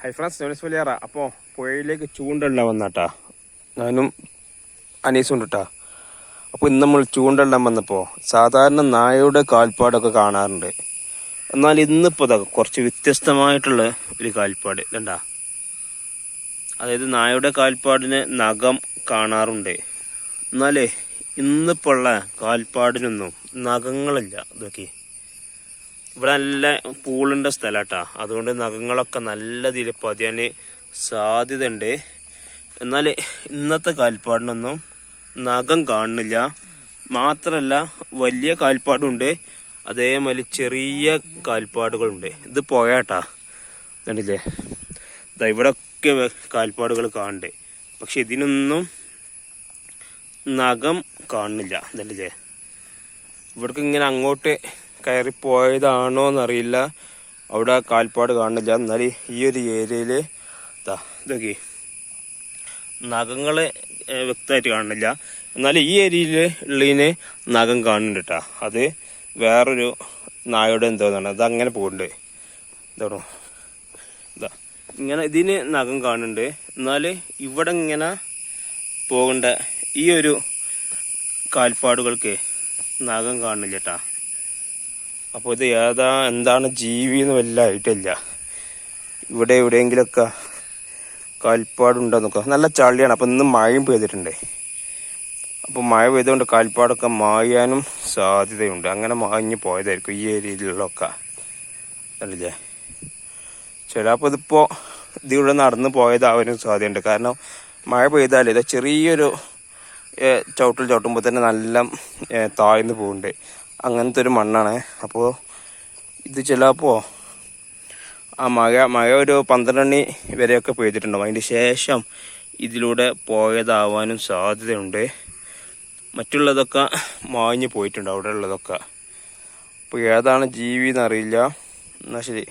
Hi friends ജോലി വലിയാറ അപ്പോൾ പുഴയിലേക്ക് ചൂണ്ടള്ള വന്നാട്ടാ. ഞാനും അനീസും കേട്ടാ അപ്പോൾ ഇന്ന് നമ്മൾ ചൂണ്ടയിടാൻ വന്നപ്പോൾ സാധാരണ നായയുടെ കാൽപ്പാടൊക്കെ കാണാറുണ്ട്. എന്നാൽ ഇന്നിപ്പോൾ ഇതൊക്കെ കുറച്ച് വ്യത്യസ്തമായിട്ടുള്ള ഒരു കാൽപ്പാട്. ഇതണ്ടാ അതായത് നായയുടെ കാൽപ്പാടിന് നഖം കാണാറുണ്ട്. എന്നാലേ ഇന്നിപ്പോൾ ഉള്ള കാൽപ്പാടിനൊന്നും നഖങ്ങളില്ല. ഇതൊക്കെ ഇവിടെ നല്ല പൂളിന്റെ സ്ഥലമാട്ടാ അതുകൊണ്ട് നഖങ്ങളൊക്കെ നല്ല രീതിയിൽ പതിയാൻ സാധ്യതയുണ്ട്. എന്നാൽ ഇന്നത്തെ കാൽപ്പാടിനൊന്നും നഖം കാണുന്നില്ല. മാത്രമല്ല വലിയ കാൽപ്പാടുണ്ട്. അതേമാതിരി ചെറിയ കാൽപ്പാടുകളുണ്ട്. ഇത് പോയാട്ടാ കണ്ടില്ലേ? ദാ ഇവിടെയൊക്കെ കാൽപ്പാടുകൾ കാണുന്നുണ്ട്. പക്ഷെ ഇതിനൊന്നും നഖം കാണുന്നില്ല. കണ്ടില്ലേ? ഇവിടേക്ക് ഇങ്ങനെ അങ്ങോട്ട് കയറി പോയതാണോ എന്നറിയില്ല അവിടെ കാൽപ്പാട് കാണുന്നില്ല. എന്നാൽ ഈ ഒരു ഏരിയയിൽ ഇതാ ഇതൊക്കെ നഖങ്ങൾ വ്യക്തമായിട്ട് കാണുന്നില്ല. എന്നാൽ ഈ ഏരിയയിൽ ഉള്ളതിന് നഖം കാണുന്നുണ്ട് അത് വേറൊരു നായോടെ എന്തോന്നാണ് അത് അങ്ങനെ പോകുന്നുണ്ട് ഇതാണോ? ഇതാ ഇങ്ങനെ ഇതിന് നഖം കാണുന്നുണ്ട്. എന്നാൽ ഇവിടെ ഇങ്ങനെ പോകേണ്ട ഈ ഒരു കാൽപ്പാടുകൾക്ക് നഖം കാണുന്നില്ല കേട്ടാ. അപ്പോൾ ഇത് ഏതാ എന്താണ് ജീവി എന്ന് വല്ല ആയിട്ടില്ല ഇവിടെ എവിടെയെങ്കിലൊക്കെ കാൽപ്പാടുണ്ടോ നോക്കാം നല്ല ചളിയാണ്. അപ്പം ഇന്ന് മഴയും പെയ്തിട്ടുണ്ട്. അപ്പോൾ മഴ പെയ്തുകൊണ്ട് കാൽപ്പാടൊക്കെ മായാനും സാധ്യതയുണ്ട്. അങ്ങനെ മാഞ്ഞ് പോയതായിരിക്കും ഈ ഏരിയയിലുള്ളൊക്കെ. അല്ലേ? ചിലപ്പോൾ ഇതിപ്പോൾ ഇതിവിടെ നടന്ന് പോയതാവാനും സാധ്യതയുണ്ട്. കാരണം മഴ പെയ്താലേ ചെറിയൊരു ചവിട്ടിൽ ചവിട്ടുമ്പോൾ തന്നെ നല്ല താഴ്ന്നു പോകുന്നുണ്ട് അങ്ങനത്തെ ഒരു മണ്ണാണ്. അപ്പോൾ ഇത് ചിലപ്പോൾ ആ മഴ മഴ ഒരു പന്ത്രണ്ടണി വരെയൊക്കെ പെയ്തിട്ടുണ്ടാവും. അതിന് ശേഷം ഇതിലൂടെ പോയതാവാനും സാധ്യതയുണ്ട്. മറ്റുള്ളതൊക്കെ മാഞ്ഞു പോയിട്ടുണ്ട് അവിടെ ഉള്ളതൊക്കെ അപ്പോൾ ഏതാണ് ജീവി എന്നറിയില്ല എന്നാൽ ശരി.